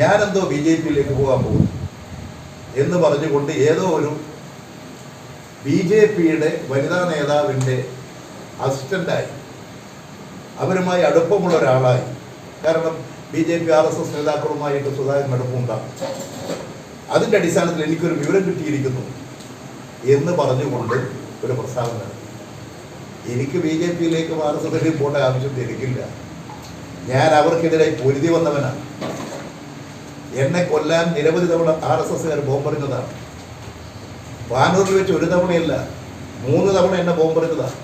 ഞാനെന്തോ B J പിയിലേക്ക് പോകാൻ പോകും എന്ന് പറഞ്ഞുകൊണ്ട് ഏതോ ഒരു ബി ജെ പിയുടെ വനിതാ നേതാവിന്റെ അസിസ്റ്റന്റായി. അവരുമായി അടുപ്പമുള്ള ഒരാളായി. കാരണം B J P R S S നേതാക്കളുമായിട്ട് Sudhakaran അടുപ്പമുണ്ടാകും. അതിന്റെ അടിസ്ഥാനത്തിൽ എനിക്കൊരു വിവരം കിട്ടിയിരിക്കുന്നു എന്ന് പറഞ്ഞുകൊണ്ട് ഒരു പ്രസ്താവന നടത്തി. എനിക്ക് ബി ജെ പിയിലേക്ക് ആർ എസ് എസിലേക്ക് പോകേണ്ട ആവശ്യം എനിക്കില്ല. ഞാൻ അവർക്കെതിരെ പൊരുതി വന്നവനാണ്. എന്നെ കൊല്ലാൻ നിരവധി തവണ ആർ എസ് എസ്സുകാർ ബോംബെറിഞ്ഞതാണ്. വാനൂരിൽ വെച്ച് ഒരു തവണയല്ല മൂന്ന് തവണ എന്നെ ബോംബെറിഞ്ഞതാണ്.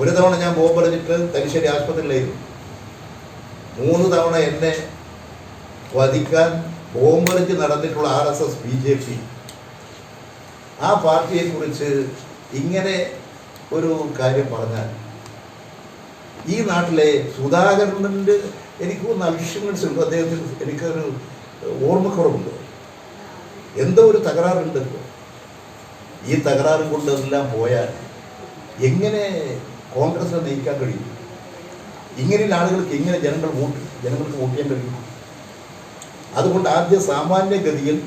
ഒരു തവണ ഞാൻ ബോംബെറിഞ്ഞിട്ട് തലശ്ശേരി ആശുപത്രിയിലായിരുന്നു. മൂന്ന് തവണ എന്നെ വധിക്കാൻ ബോംബെറിഞ്ഞ് നടന്നിട്ടുള്ള R S S B J P. ആ പാർട്ടിയെക്കുറിച്ച് ഇങ്ങനെ ഒരു കാര്യം പറഞ്ഞാൽ ഈ നാട്ടിലെ സുധാകരന്റെ എനിക്ക് ഒന്ന് അൽഷിമൻസ് ഉണ്ട് അദ്ദേഹത്തിന് എനിക്കൊരു ഓർമ്മക്കുറവുണ്ട്. എന്തോ ഒരു തകരാറുണ്ട്. ഈ തകരാറ് കൊണ്ടെല്ലാം പോയാൽ എങ്ങനെ കോൺഗ്രസിനെ നയിക്കാൻ കഴിയും? ഇങ്ങനെയുള്ള ആളുകൾക്ക് എങ്ങനെ ജനങ്ങൾ വോട്ട് ജനങ്ങൾക്ക് വോട്ട് ചെയ്യാൻ കഴിയും? അതുകൊണ്ട് ആദ്യ സാമാന്യഗതിയിൽ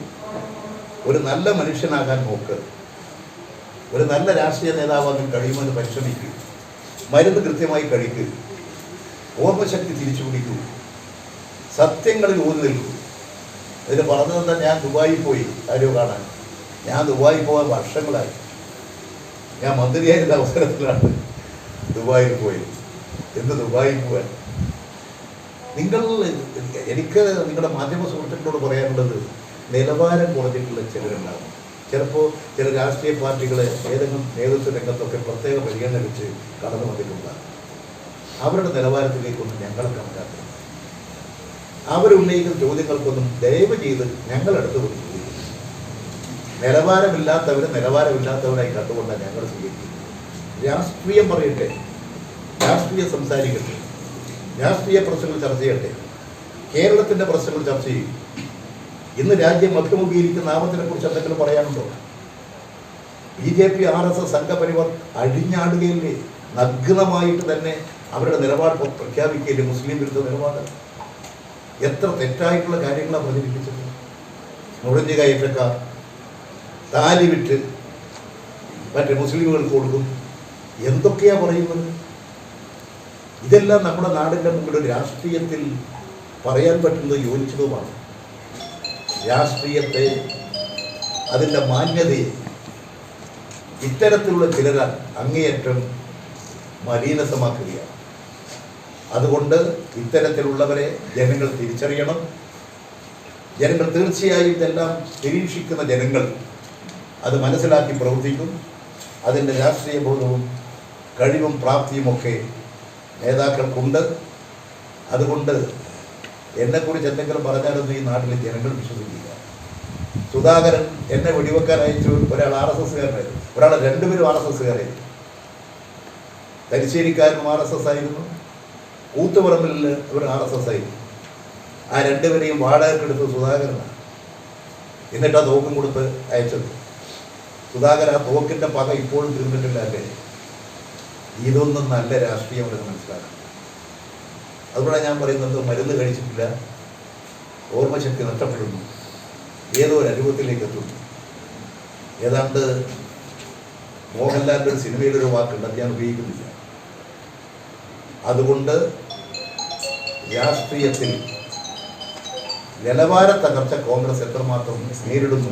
ഒരു നല്ല മനുഷ്യനാകാൻ നോക്ക്. ഒരു നല്ല രാഷ്ട്രീയ നേതാവാകാൻ കഴിയുമെന്ന് പരിശ്രമിക്കുക മരുന്ന് കൃത്യമായി കഴിക്കുക ഓർമ്മശക്തി തിരിച്ചു പിടിക്കൂ. സത്യങ്ങളിൽ ഊന്നി നിൽക്കൂ. അതിന് പറഞ്ഞു തന്നെ ഞാൻ ദുബായിൽ പോയി. ആരോ കാണാൻ. ഞാൻ ദുബായിൽ പോകാൻ വർഷങ്ങളായി. ഞാൻ മന്ത്രിയായിരുന്ന അവസരത്തിലാണ് ദുബായിൽ പോയത്. എന്ത് ദുബായിൽ പോകാൻ നിങ്ങൾ എനിക്ക് നിങ്ങളുടെ മാധ്യമ സുഹൃത്തുക്കളോട് പറയാനുള്ളത് നിലവാരം കുറഞ്ഞിട്ടുള്ള ചിലരുണ്ടാകും. ചിലപ്പോൾ ചില രാഷ്ട്രീയ പാർട്ടികളെ ഏതെങ്കിലും നേതൃത്വ രംഗത്തൊക്കെ പ്രത്യേക പരിഗണന വെച്ച് കടന്നു വന്നിട്ടുണ്ടാകും അവരുടെ നിലവാരത്തിലേക്കൊന്നും ഞങ്ങൾ കണക്കാത്ത അവരുന്നയിക്കുന്ന ചോദ്യങ്ങൾക്കൊന്നും ദയവ് ചെയ്ത് ഞങ്ങളെടുത്ത് കൊണ്ട് ചോദിക്കുന്നു നിലവാരമില്ലാത്തവരായി കണ്ടുകൊണ്ടാണ് ഞങ്ങൾ സ്വീകരിക്കുന്നത്. രാഷ്ട്രീയം പറയട്ടെ. രാഷ്ട്രീയം സംസാരിക്കട്ടെ. രാഷ്ട്രീയ പ്രശ്നങ്ങൾ ചർച്ച ചെയ്യട്ടെ. കേരളത്തിന്റെ പ്രശ്നങ്ങൾ ചർച്ച ചെയ്യും. ഇന്ന് രാജ്യം അഭിമുഖീകരിക്കുന്ന ആപത്തിനെ കുറിച്ച് എന്തെങ്കിലും പറയാനുണ്ടോ? B J P R S S Sangh Parivar അഴിഞ്ഞാടുകയില്ലേ? നഗ്നമായിട്ട് തന്നെ അവരുടെ നിലപാട് പ്ര- പ്രഖ്യാപിക്കുകയില്ലേ മുസ്ലിം വിരുദ്ധ നിലപാട്? എത്ര തെറ്റായിട്ടുള്ള കാര്യങ്ങളാണ് പ്രചരിപ്പിച്ചത്? നുഴഞ്ഞു കയറ്റക്കാർ താലി വിട്ട് മറ്റേ മുസ്ലിമുകൾക്ക് കൊടുക്കും. എന്തൊക്കെയാ പറയുന്നത്? ഇതെല്ലാം നമ്മുടെ നാടിന്റെ മുമ്പിൽ രാഷ്ട്രീയത്തിൽ പറയാൻ പറ്റുന്നത് യോജിച്ചതുമാണ്. രാഷ്ട്രീയത്തെ അതിന്റെ മാന്യതയെ ഇത്തരത്തിലുള്ള ചിലർ അങ്ങേയറ്റം മലീനസമാക്കുകയാണ്. അതുകൊണ്ട് ഇത്തരത്തിലുള്ളവരെ ജനങ്ങൾ തിരിച്ചറിയണം. ജനങ്ങൾ തീർച്ചയായും ഇതെല്ലാം നിരീക്ഷിക്കുന്ന ജനങ്ങൾ അത് മനസ്സിലാക്കി പ്രവർത്തിക്കും. അതിന്റെ രാഷ്ട്രീയ ബോധവും കഴിവും പ്രാപ്തിയുമൊക്കെ നേതാക്കൾക്കുണ്ട്. അതുകൊണ്ട് എന്നെക്കുറിച്ച് എന്തെങ്കിലും പറഞ്ഞാലൊന്നും ഈ നാട്ടിലെ ജനങ്ങൾ വിശ്വസിക്കില്ല. സുധാകരൻ എന്നെ വെടിവെക്കാൻ അയച്ചു. ഒരാൾ ആർ എസ് എസ്സുകാരനായിരുന്നു. ഒരാൾ രണ്ടുപേരും ആർ എസ് എസ്സുകാരായിരുന്നു. തലശ്ശേരിക്കാരനും ആർ എസ് എസ് ആയിരുന്നു കൂത്തുപറമ്പിൽ ഒരു ആർ എസ് എസ് ആയിരുന്നു ആ രണ്ടുപേരെയും വാടകക്കെടുത്ത് സുധാകരനാണ്. എന്നിട്ട് ആ തോക്കും കൊടുത്ത് അയച്ചത്. സുധാകരൻ ആ തോക്കിന്റെ പക ഇപ്പോഴും തീർന്നിട്ടില്ല അല്ലേ ഇതൊന്നും നല്ല രാഷ്ട്രീയം എന്ന് മനസ്സിലാക്കണം. അതുകൊണ്ടാണ് ഞാൻ പറയുന്നത് മരുന്ന് കഴിച്ചിട്ടില്ല. ഓർമ്മശക്തി നഷ്ടപ്പെടുന്നു. ഏതോ ഒരു അനുഭവത്തിലേക്ക് എത്തുന്നു. ഏതാണ്ട് മോഹൻലാലിന്റെ ഒരു സിനിമയിലൊരു വാക്കുണ്ട്. അത് ഞാൻ ഉപയോഗിക്കുന്നില്ല. അതുകൊണ്ട് രാഷ്ട്രീയത്തിൽ നിലവാര തകർച്ച കോൺഗ്രസ് എത്രമാത്രം നേരിടുന്നു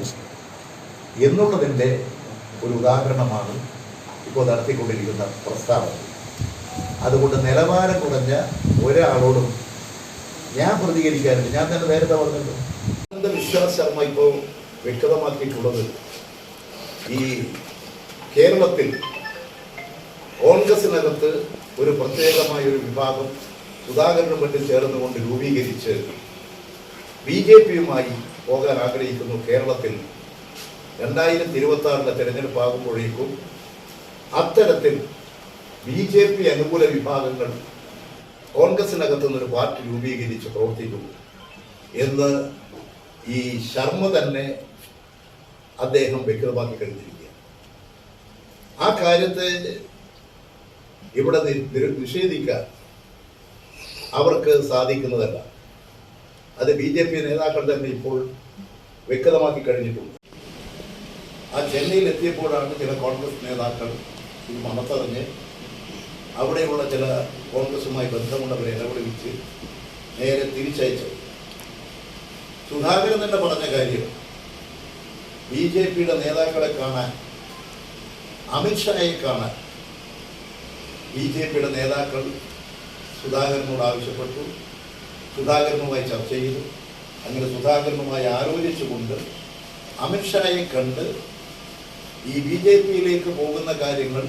എന്നുള്ളതിന്റെ ഒരു ഉദാഹരണമാണ് ഇപ്പോൾ നടത്തിക്കൊണ്ടിരിക്കുന്ന പ്രസ്താവന. അതുകൊണ്ട് നിലവാരം കുറഞ്ഞ ഒരാളോടും ഞാൻ പ്രതികരിക്കാറില്ല. ഞാൻ തന്നെ നേരത്തെ പറഞ്ഞല്ലോ. അനന്ത വിശ്വാസ് ശർമ്മ ഇപ്പോൾ വ്യക്തമാക്കിയിട്ടുള്ളത് ഈ കേരളത്തിൽ കോൺഗ്രസിനകത്ത് ഒരു പ്രത്യേകമായ ഒരു വിഭാഗം സുധാകരനും മറ്റും ചേർന്നുകൊണ്ട് രൂപീകരിച്ച് ബി ജെ പിയുമായി പോകാൻ ആഗ്രഹിക്കുന്നു കേരളത്തിൽ. രണ്ടായിരത്തി ഇരുപത്തി ആറിലെ തിരഞ്ഞെടുപ്പ് ആകുമ്പോഴേക്കും അത്തരത്തിൽ ബി ജെ പി അനുകൂല വിഭാഗങ്ങൾ കോൺഗ്രസിനകത്ത് നിന്നൊരു പാർട്ടി രൂപീകരിച്ച് പ്രവർത്തിക്കും എന്ന് ഈ ശർമ്മ തന്നെ അദ്ദേഹം വ്യക്തമാക്കി കഴിഞ്ഞിരിക്കുക ആ കാര്യത്തെ ഇവിടെ നിഷേധിക്കാൻ അവർക്ക് സാധിക്കുന്നതല്ല. അത് ബി ജെ പി നേതാക്കൾ തന്നെ ഇപ്പോൾ വ്യക്തമാക്കി കഴിഞ്ഞിട്ടുണ്ട്. ആ ചെന്നൈയിൽ എത്തിയപ്പോഴാണ് ചില കോൺഗ്രസ് നേതാക്കൾ ഇത് മണത്തറിഞ്ഞ് അവിടെയുള്ള ചില കോൺഗ്രസുമായി ബന്ധമുള്ളവരെ ഇടപെടുവിച്ച് നേരെ തിരിച്ചയച്ചു സുധാകരൻ തന്നെ പറഞ്ഞ കാര്യം ബി ജെ പിയുടെ നേതാക്കളെ കാണാൻ അമിത്ഷായെ കാണാൻ ബി ജെ പിയുടെ നേതാക്കൾ സുധാകരനോട് ആവശ്യപ്പെട്ടു. സുധാകരനുമായി ചർച്ച ചെയ്തു. അങ്ങനെ സുധാകരനുമായി ആലോചിച്ചുകൊണ്ട് അമിത്ഷായെ കണ്ട് ഈ ബി ജെ പിയിലേക്ക് പോകുന്ന കാര്യങ്ങൾ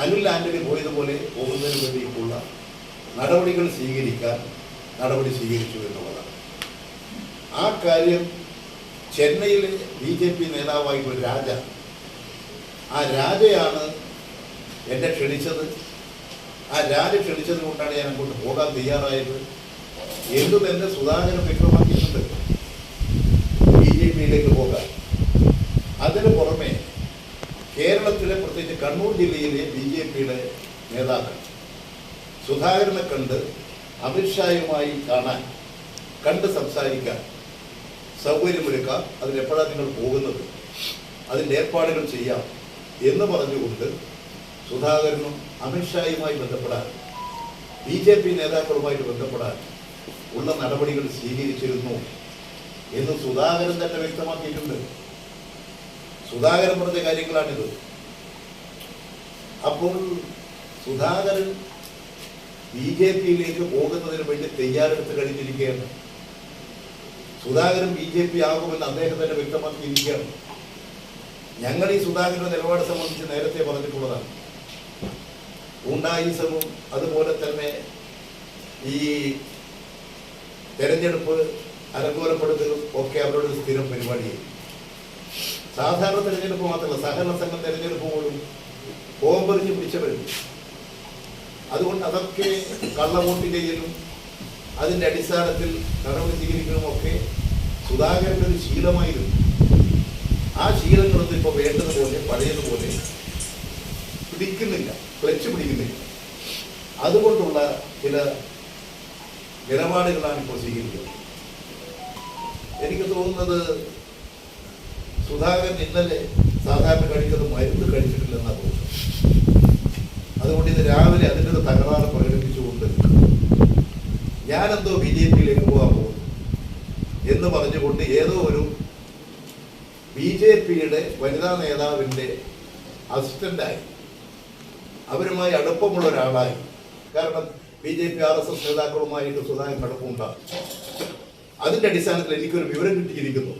അനിൽ ആന്റണി പോയതുപോലെ പോകുന്നതിന് വേണ്ടിയിട്ടുള്ള നടപടികൾ സ്വീകരിക്കാൻ നടപടി സ്വീകരിച്ചു എന്നുള്ളതാണ്. ആ കാര്യം ചെന്നൈയിലെ ബി ജെ പി നേതാവായി ഒരു രാജ ആ രാജയാണ് എന്നെ ക്ഷണിച്ചത്. ആ രാജ ക്ഷണിച്ചത് കൊണ്ടാണ് ഞാൻ അങ്ങോട്ട് പോകാൻ തയ്യാറായത്. എന്തു തന്നെ സുധാകരൻ വ്യക്തമാക്കിയിട്ടുണ്ട്. ബി ജെ പിയിലേക്ക് പോകാൻ. അതിന് പുറമെ കേരളത്തിലെ പ്രത്യേകിച്ച് കണ്ണൂർ ജില്ലയിലെ ബി ജെ പിയുടെ നേതാക്കൾ സുധാകരനെ കണ്ട് അമിത്ഷായുമായി കാണാൻ കണ്ട് സംസാരിക്കാൻ സൗകര്യമൊരുക്കാം. അതിനെപ്പോഴാണ് നിങ്ങൾ പോകുന്നത്? അതിന്റെ ഏർപ്പാടുകൾ ചെയ്യാം എന്ന് പറഞ്ഞുകൊണ്ട് സുധാകരനും അമിത്ഷായുമായി ബന്ധപ്പെടാൻ ബി ജെ പി നേതാക്കളുമായിട്ട് ബന്ധപ്പെടാൻ ഉള്ള നടപടികൾ സ്വീകരിച്ചിരുന്നു എന്ന് സുധാകരൻ തന്നെ വ്യക്തമാക്കിയിട്ടുണ്ട്. സുധാകരൻ പറഞ്ഞ കാര്യങ്ങളാണിത്. അപ്പോൾ സുധാകരൻ ബി ജെ പിയിലേക്ക് പോകുന്നതിന് വേണ്ടി തയ്യാറെടുത്ത് കഴിഞ്ഞിരിക്കുകയാണ്. സുധാകരൻ ബി ജെ പി ആകുമെന്ന് അദ്ദേഹം തന്നെ വ്യക്തമാക്കിയിരിക്കുകയാണ്. ഞങ്ങൾ ഈ സുധാകരന്റെ നിലപാട് സംബന്ധിച്ച് നേരത്തെ പറഞ്ഞിട്ടുള്ളതാണ്. ഗുണ്ടായുസവും അതുപോലെ തന്നെ ഈ തെരഞ്ഞെടുപ്പ് അലങ്കോലപ്പെടുത്തലും ഒക്കെ അവരുടെ സ്ഥിരം പരിപാടിയായി. സാധാരണ തെരഞ്ഞെടുപ്പ് മാത്രമല്ല സഹകരണ സംഘം തെരഞ്ഞെടുപ്പ് പോലും കോമ്പറിഞ്ഞ് പിടിച്ചവരും. അതുകൊണ്ട് അതൊക്കെ കള്ളവോട്ട് ചെയ്യലും അതിന്റെ അടിസ്ഥാനത്തിൽ നടപടി സ്വീകരിക്കലും ഒക്കെ സുധാകരന്റെ ഒരു ശീലമായിരുന്നു. ആ ശീലങ്ങളൊന്നും ഇപ്പോൾ വേണ്ടതുപോലെ പഴയതുപോലെ പിടിക്കുന്നില്ല ക്ലച്ച് പിടിക്കുന്നില്ല. അതുകൊണ്ടുള്ള ചില നിലപാടുകളാണ് ഇപ്പോൾ സ്വീകരിക്കുന്നത്. എനിക്ക് തോന്നുന്നത് സുധാകരൻ ഇന്നലെ സാധാരണ കഴിക്കുന്നത് മരുന്ന് കഴിച്ചിട്ടില്ലെന്നാണ് തോന്നുന്നത്. അതുകൊണ്ട് ഇന്ന് രാവിലെ അതിന്റെ ഒരു തകരാറ് പ്രകടിപ്പിച്ചുകൊണ്ട് ഞാനെന്തോ ബി ജെ പിയിലേക്ക് പോകാൻ പോകുന്നു എന്ന് പറഞ്ഞുകൊണ്ട് ഏതോ ഒരു ബി ജെ പിയുടെ വനിതാ നേതാവിന്റെ അസിസ്റ്റന്റായി അവരുമായി അടുപ്പമുള്ള ഒരാളായി. കാരണം B J P R S S നേതാക്കളുമായിട്ട് Sudhakaran അടുപ്പമുണ്ടാകും. അതിന്റെ അടിസ്ഥാനത്തിൽ എനിക്കൊരു വിവരം കിട്ടിയിരിക്കുന്നു.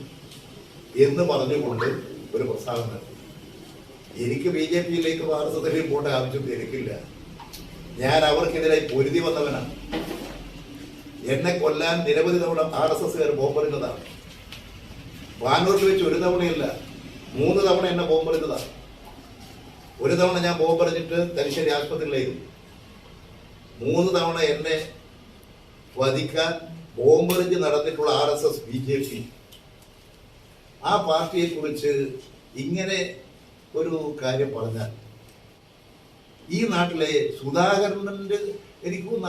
എന്ന് പറഞ്ഞുകൊണ്ട് ഒരു പ്രസ്താവന നടത്തി. എനിക്ക് ബി ജെ പിയിലേക്ക് എസ് പോകേണ്ട ആവശ്യം എനിക്കില്ല. ഞാൻ അവർക്കെതിരെ പൊരുതി വന്നവനാണ്. എന്നെ കൊല്ലാൻ നിരവധി തവണ ആർ എസ് എസ്സുകാർ ബോംബെറിഞ്ഞതാണ് വാനൂരിൽ വെച്ച് ഒരു തവണയല്ല മൂന്ന് തവണ എന്നെ ബോംബെറിഞ്ഞതാണ് ഒരു തവണ ഞാൻ ബോംബെറിഞ്ഞിട്ട് തലശ്ശേരി ആശുപത്രിയിലായിരുന്നു. മൂന്ന് തവണ എന്നെ വധിക്കാൻ ബോംബെറിഞ്ഞ് നടന്നിട്ടുള്ള R S S B J P ആ പാർട്ടിയെ കുറിച്ച് ഇങ്ങനെ ഒരു കാര്യം പറഞ്ഞാൽ ഈ നാട്ടിലെ സുധാകരന്റെ എനിക്ക് ഒന്ന്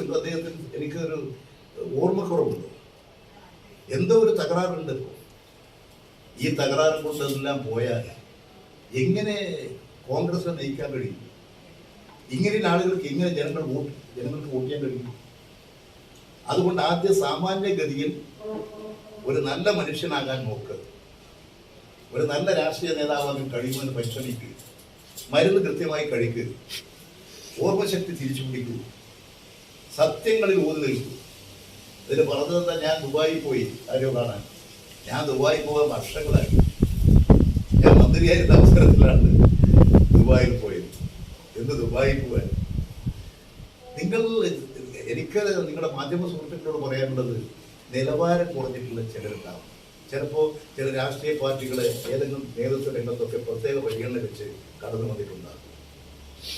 ഉണ്ട് അദ്ദേഹത്തിന് എനിക്കൊരു ഓർമ്മക്കുറവുണ്ട്. എന്തോ ഒരു തകരാറുണ്ട് ഈ തകരാറ് കൊണ്ടെല്ലാം പോയാൽ എങ്ങനെ കോൺഗ്രസിനെ നയിക്കാൻ കഴിയും? ഇങ്ങനെയുള്ള ആളുകൾക്ക് എങ്ങനെ ജനങ്ങൾ വോട്ട് ജനങ്ങൾക്ക് വോട്ട് ചെയ്യാൻ കഴിയും? അതുകൊണ്ട് ആദ്യ സാമാന്യ ഗതിയിൽ ഒരു നല്ല മനുഷ്യനാകാൻ നോക്ക്. ഒരു നല്ല രാഷ്ട്രീയ നേതാവാകാൻ കഴിയുമെന്ന് പരിശ്രമിക്കുക മരുന്ന് കൃത്യമായി കഴിക്കുക ഓർമ്മശക്തി തിരിച്ചു പിടിക്കൂ. സത്യങ്ങളിൽ ഊന്നി നിൽക്കൂ. ഇതിന് പറഞ്ഞതെന്താ? ഞാൻ ദുബായിൽ പോയി ആരോ കാണാൻ. ഞാൻ ദുബായിൽ പോകാൻ വർഷങ്ങളായി. ഞാൻ മന്ത്രിയായിരുന്ന അവസരത്തിലാണ് ദുബായിൽ പോയത്. എന്ത് ദുബായിൽ പോകാൻ നിങ്ങൾ എനിക്ക് നിങ്ങളുടെ മാധ്യമ സുഹൃത്തുക്കളോട് പറയാനുള്ളത് നിലവാരം കുറഞ്ഞിട്ടുള്ള ചിലരുണ്ടാവും. ചിലപ്പോൾ ചില രാഷ്ട്രീയ പാർട്ടികളെ ഏതെങ്കിലും നേതൃത്വ രംഗത്തൊക്കെ പ്രത്യേക പരിഗണന വെച്ച് കടന്നു വന്നിട്ടുണ്ടാകും.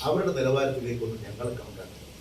അവരുടെ നിലവാരത്തിലേക്കൊന്നും ഞങ്ങൾ കണക്കാക്കാൻ